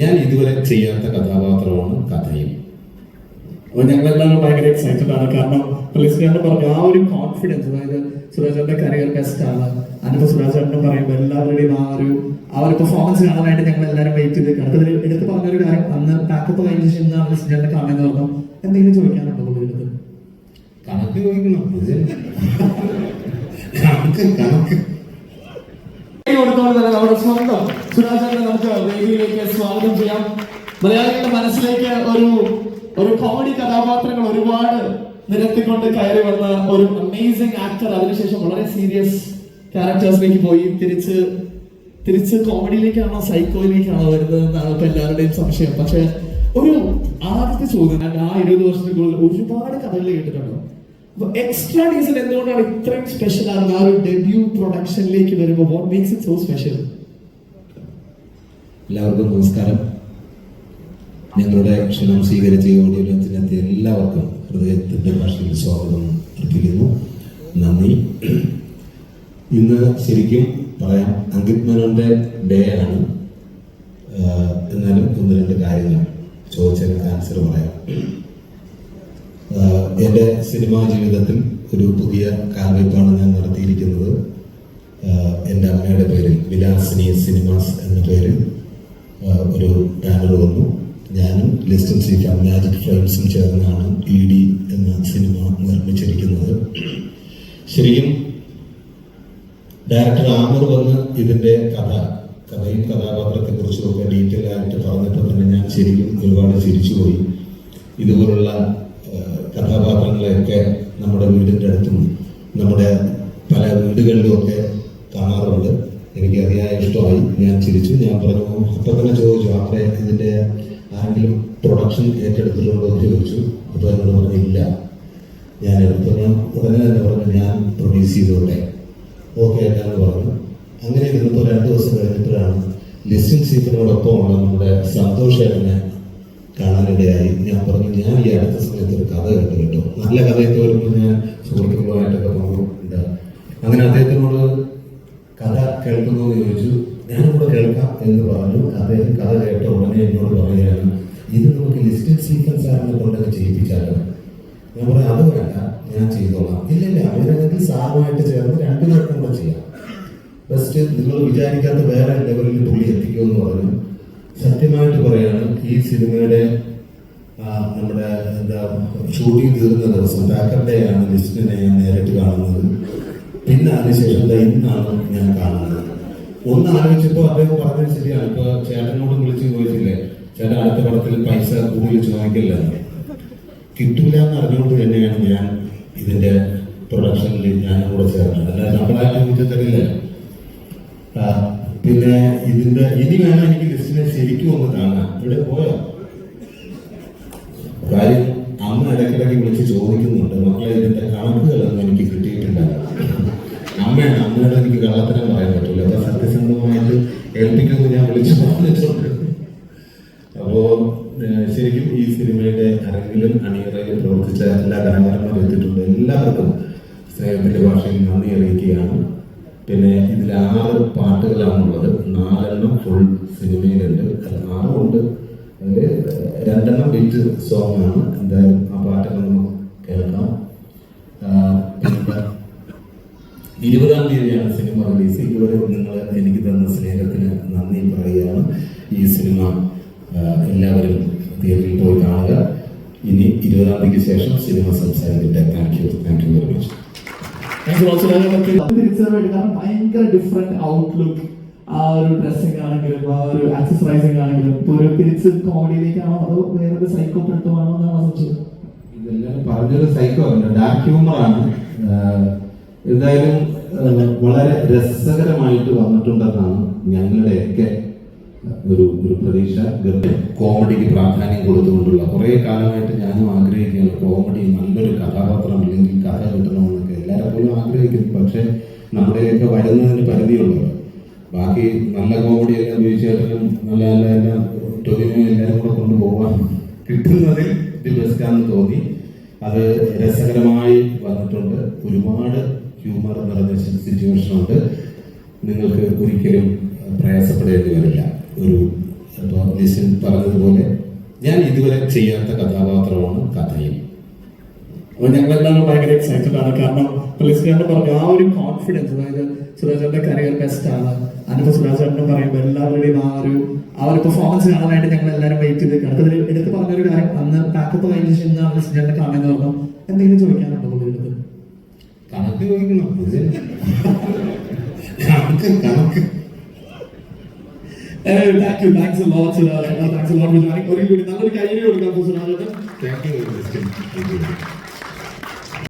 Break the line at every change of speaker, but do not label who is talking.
ഞാൻ ഇതുവരെ ചെയ്യാത്ത കഥാപാത്രമാണ് കഥയും.
അപ്പൊ ഞങ്ങളെല്ലാം ഭയങ്കര എക്സൈറ്റഡ് ആണ്. കാരണം ലിസ്റ്റുകാരുടെ പറഞ്ഞു ആ ഒരു കോൺഫിഡൻസ് അതായത് സുരാജന്റെ കരിയർ ബെസ്റ്റ് ആണ്. അതിപ്പോ സുരാജേട്ടൻ പറയുമ്പോൾ എല്ലാവരുടെയും ആ ഒരു ആ ഒരു പെർഫോമൻസ് കാണാനായിട്ട് ഞങ്ങൾ എല്ലാവരും വെയിറ്റ് ചെയ്ത് കാണും ഇതിൽ എടുത്ത് പറഞ്ഞൊരു കാര്യം അന്ന് പാക്കപ്പ് കഴിഞ്ഞ ശേഷം ഇന്നാണ് ലിസ്റ്റുകാരനെ കാണുന്നത് പറഞ്ഞു. എന്തെങ്കിലും ചോദിക്കാനുണ്ടോ പുള്ളിയുടെ അടുത്ത്?
കണക്ക് ചോദിക്കണം കണക്ക് കണക്ക്
കൈ കൊടുത്തുകൊണ്ട് തന്നെ നമ്മുടെ സ്വന്തം സുരാജേട്ടനെ നമുക്ക് വേദിയിലേക്ക് സ്വാഗതം ചെയ്യാം. മലയാളികളുടെ മനസ്സിലേക്ക് ഒരു ഒരു കോമഡി കഥാപാത്രങ്ങൾ ഒരുപാട് നിരത്തിക്കൊണ്ട് കയറി വന്ന ഒരു അമേസിംഗ് ആക്ടർ അതിനുശേഷം വളരെ സീരിയസ് ക്യാരക്ടേഴ്സിലേക്ക് പോയി. തിരിച്ച് തിരിച്ച് കോമഡിയിലേക്കാണോ സൈക്കോയിലേക്കാണോ വരുന്നത് എന്നാണ് ഇപ്പൊ എല്ലാവരുടെയും സംശയം. പക്ഷെ ഒരു ആദ്യത്തെ ചോദ്യം ഞാൻ ആ ഇരുപത് വർഷത്തിനുള്ളിൽ ഒരുപാട് കഥകൾ കേട്ടിട്ടുണ്ടോ. എക്സ്ട്രാ ഡീസൽ എന്തുകൊണ്ടാണ് ഇത്രയും സ്പെഷ്യൽ ആണ് ആ ഒരു ഡെബ്യൂ പ്രൊഡക്ഷനിലേക്ക് വരുമ്പോൾ what makes it so special
എല്ലാവർക്കും നമസ്കാരം. ഞങ്ങളുടെ ക്ഷണം സ്വീകരിച്ച് ഓഡിയോ എല്ലാവർക്കും ഹൃദയത്തിന്റെ ഭാഷയിൽ സ്വാഗതം അർപ്പിക്കുന്നു. നന്ദി. ഇന്ന് ശരിക്കും പറയാം അങ്കിത് മേനോന്റെ ഡേ ആണ്. എന്നാലും ഒന്ന് രണ്ട് കാര്യങ്ങൾ ചോദിച്ചതിന് ആൻസർ പറയാം. എന്റെ സിനിമാ ജീവിതത്തിൽ ഒരു പുതിയ കാൽവയ്പ്പാണ് ഞാൻ നടത്തിയിരിക്കുന്നത് എന്റെ അമ്മയുടെ പേരിൽ വിലാസിനി സിനിമാസ് എന്ന പേരിൽ. ഒരു ബാനർ വന്നു. ഞാനും ലിസ്റ്റൻ സി മാജിക് ഫിലിംസും ചേർന്നാണ് ഇ ഡി എന്ന സിനിമ നിർമ്മിച്ചിരിക്കുന്നത്. ശരിക്കും ഡയറക്ടർ ആമർ വന്ന് ഇതിന്റെ കഥ കഥയും കഥാപാത്രത്തെ കുറിച്ചും ഒക്കെ ഡീറ്റെയിൽ ആയിട്ട് പറഞ്ഞപ്പോൾ തന്നെ ഞാൻ ശരിക്കും ഒരുപാട് ചിരിച്ചുപോയി. ഇതുപോലുള്ള കഥാപാത്രങ്ങളെയൊക്കെ നമ്മുടെ വീടിന്റെ അടുത്തും നമ്മുടെ പല വീടുകളിലും ഒക്കെ കാണാറുണ്ട്. എനിക്ക് അതിയായ ഇഷ്ടമായി ഞാൻ ചിരിച്ചു. ഞാൻ പറഞ്ഞു അപ്പൊ തന്നെ ചോദിച്ചു അവിടെ ഇതിന്റെ ആരെങ്കിലും പ്രൊഡക്ഷൻ ഏറ്റെടുത്തിട്ടുണ്ടോ? എന്ന് ചോദിച്ചു. അപ്പോൾ എന്നോട് പറഞ്ഞു ഇല്ല. ഞാൻ എടുത്തപ്പോൾ ഉടനെ തന്നെ പറഞ്ഞു ഞാൻ പ്രൊഡ്യൂസ് ചെയ്തോട്ടെ. ഓക്കെ എന്ന് പറഞ്ഞു. അങ്ങനെ ഇരുന്നപ്പോൾ രണ്ട് ദിവസം കഴിഞ്ഞപ്പോഴാണ് ലിസ്റ്റിൻ സീഫിനോടൊപ്പമുള്ള നമ്മുടെ സന്തോഷേട്ടനെ കാണാനിടയായി. ഞാൻ പറഞ്ഞു ഞാൻ ഈ അടുത്ത സമയത്ത് ഒരു കഥ കേട്ടു കേട്ടോ. നല്ല കഥയൊക്കെ വരുമ്പോൾ ഞാൻ സുഹൃത്തുക്കളുമായിട്ടൊക്കെ പറഞ്ഞു അങ്ങനെ അദ്ദേഹത്തിനോട് കഥ കേൾക്കുന്നു എന്ന് ചോദിച്ചു ഞാനും കൂടെ കേൾക്കാം എന്ന് പറഞ്ഞു. അദ്ദേഹം കഥ കേട്ട ഉടനെ എന്നോട് പറയുകയാണ് ഇത് നമുക്ക് ലിസ്റ്റഡ് സീക്വൻസ് സാറിനെ കൊണ്ടൊക്കെ ചെയ്യിപ്പിച്ചാലോ? ഞാൻ പറയാം അത് വേണ്ട ഞാൻ ചെയ്തോളാം. ഇല്ല ഇല്ല അവരെങ്കിൽ സാറുമായിട്ട് ചേർന്ന് രണ്ടുപേർക്കും കൂടെ ചെയ്യാം. ഫസ്റ്റ് നിങ്ങൾ വിചാരിക്കാത്ത വേറെ ലെവലിൽ പുള്ളി എത്തിക്കുമെന്ന് പറഞ്ഞു. സത്യമായിട്ട് പറയാണ് ഈ സിനിമയുടെ നമ്മുടെ എന്താ ഷൂട്ടിംഗ് തീർന്ന ദിവസം പാക്കർ ഡേ ആണ് ലിസ്റ്റിനെ ഞാൻ നേരിട്ട് കാണുന്നത്. പിന്നെ അതിനുശേഷം ഇന്നാണ് ഞാൻ കാണുന്നത്. ഒന്ന് ആലോചിച്ചപ്പോൾ അദ്ദേഹം പറഞ്ഞത് ശരിയാണ്. ഇപ്പൊ ചേട്ടനോടും വിളിച്ച് ചോദിച്ചില്ലേ ചേട്ടൻ അടുത്ത പടത്തിൽ പൈസ കൂടുതൽ ചോദിക്കില്ല കിട്ടില്ല എന്ന് അറിഞ്ഞുകൊണ്ട് തന്നെയാണ് ഞാൻ ഇതിന്റെ പ്രൊഡക്ഷനിൽ ഞാൻ കൂടെ ചേർന്നത്. അല്ലാതെ നമ്മളായിട്ട് ചോദിച്ചാൽ തരില്ല പിന്നെ ഇതിന്റെ ഇനി വേണം എനിക്ക് ലിസ്റ്റിനെ ശരിക്കും ഒന്ന് കാണാൻ. ഇവിടെ പോയോ? കാര്യം അമ്മ ഇടയ്ക്കിടയ്ക്ക് വിളിച്ച് ചോദിക്കുന്നുണ്ട്. മക്കളെ ഇതിന്റെ കണക്കുകളൊന്നും കള്ളത്തരം പറയാൻ പറ്റില്ല അപ്പൊ സത്യസന്ധമായിട്ട് ഏൽപ്പിക്കുമെന്ന് ഞാൻ വിളിച്ചു പറഞ്ഞിട്ടുണ്ട്. അപ്പോ ശരിക്കും ഈ സിനിമയുടെ അരങ്ങിലും അണിയറയിലും പ്രവർത്തിച്ച എല്ലാ കലാകാരന്മാരും എത്തിയിട്ടുണ്ട്. എല്ലാവർക്കും സ്നേഹത്തിന്റെ ഭാഷയിൽ നന്ദി അറിയിക്കുകയാണ്. പിന്നെ ഇതിൽ ആറ് പാട്ടുകളാണുള്ളത്. നാലെണ്ണം ഫുൾ സിനിമയിലുണ്ട്. അത് ആറുണ്ട് അതിൽ രണ്ടെണ്ണം ബിറ്റ് സോങ് ആണ്. എന്തായാലും ആ പാട്ടൊക്കെ നമുക്ക് കേൾക്കാം ആഹ്, പിന്നെ ഇരുപതാം തീയതിയാണ് സിനിമ റിലീസ്. ഇതുവരെ നിങ്ങൾ എനിക്ക് തന്ന സ്നേഹത്തിന് നന്ദി പറയുകയാണ്. ഈ സിനിമ എല്ലാവരും തിയേറ്ററിൽ പോയി കാണുക. ഇനി ഇരുപതാം തീയതിക്ക് ശേഷം സിനിമ സംസാരിക്കട്ടെ. Thank you thank you very much
ഭയങ്കര ഡിഫറെന്റ് ഔട്ട്ലുക്ക് ആ ഒരു ഡ്രസ്സിംഗ് ആണെങ്കിലും ആ ഒരു ആക്സസറൈസിംഗ് ആണെങ്കിലും. ഇപ്പൊ ഒരു തിരിച്ച് കോമഡിയിലേക്കാണോ അതോ വേറൊരു സൈക്കോ പിടുത്തമാണോ എന്നാണ് സംശയം?
ഇതെല്ലാം പറഞ്ഞൊരു സൈക്കോ ഡാർക്ക് ഹ്യൂമർ ആണ്. എന്തായാലും വളരെ രസകരമായിട്ട് വന്നിട്ടുണ്ടെന്നാണ് ഞങ്ങളുടെയൊക്കെ ഒരു ഒരു പ്രതീക്ഷ. കോമഡിക്ക് പ്രാധാന്യം കൊടുത്തുകൊണ്ടുള്ള കുറേ കാലമായിട്ട് ഞാനും ആഗ്രഹിക്കുകയാണ്. കോമഡി നല്ലൊരു കഥാപാത്രം അല്ലെങ്കിൽ കഥ കിട്ടണമെന്നൊക്കെ എല്ലാവരും പോലും ആഗ്രഹിക്കുന്നു. പക്ഷെ നമ്മുടെയൊക്കെ വരുന്നതിന് പരിധിയുള്ളത് ബാക്കി നല്ല കോമഡി എല്ലാം ഉപയോഗിച്ചാലും നല്ല നല്ല എല്ലാം ടൊവിനോ എല്ലാവരും കൂടെ കൊണ്ടുപോകാൻ കിട്ടുന്നതിൽ ഇത് ബെസ്റ്റാണെന്ന് തോന്നി. അത് രസകരമായി വന്നിട്ടുണ്ട്. ഒരുപാട് ഹ്യൂമർ നിറഞ്ഞ സിറ്റുവേഷൻ ഉണ്ട് നിങ്ങൾക്ക് ഒരിക്കലും പ്രയാസപ്പെടേണ്ടി വരില്ല. ഒരു നിസിൻ പറഞ്ഞതുപോലെ ഞാൻ ഇതുവരെ ചെയ്യാത്ത കഥാപാത്രമാണ് കഥയും
അപ്പൊ ഞങ്ങളെല്ലാം ഭയങ്കര എക്സൈറ്റഡ് ആണ്. കാരണം പുള്ളിസ്കാരൻ പറഞ്ഞു ആ ഒരു കോൺഫിഡൻസ് അതായത് സുരാജന്റെ കരിയർ ബെസ്റ്റ് ആണ്. അതിപ്പോ സുരാജന്റെ പറയുമ്പോൾ എല്ലാവരുടെയും ആ ഒരു ആ ഒരു പെർഫോമൻസ് കാണാനായിട്ട് ഞങ്ങൾ എല്ലാവരും വെയിറ്റ് ചെയ്ത് കിടക്കുന്നത് എടുത്ത് പറഞ്ഞൊരു കാര്യം അന്ന് പാക്കപ്പ് കഴിഞ്ഞ ശേഷം പുള്ളിസ്കാരനെ കാണുമെന്ന് പറഞ്ഞു. എന്തെങ്കിലും ചോദിക്കാനുണ്ടോ
കണക്ക് ചോദിക്കണം. ഇത് കണക്ക് കണക്ക്.
Thank you thanks lot Suraj thanks lot for joining ഒരു കൂടി നല്ലൊരു കൈയ്യടി കൊടുക്കാം സുരാജേട്ടൻ
താങ്ക് യു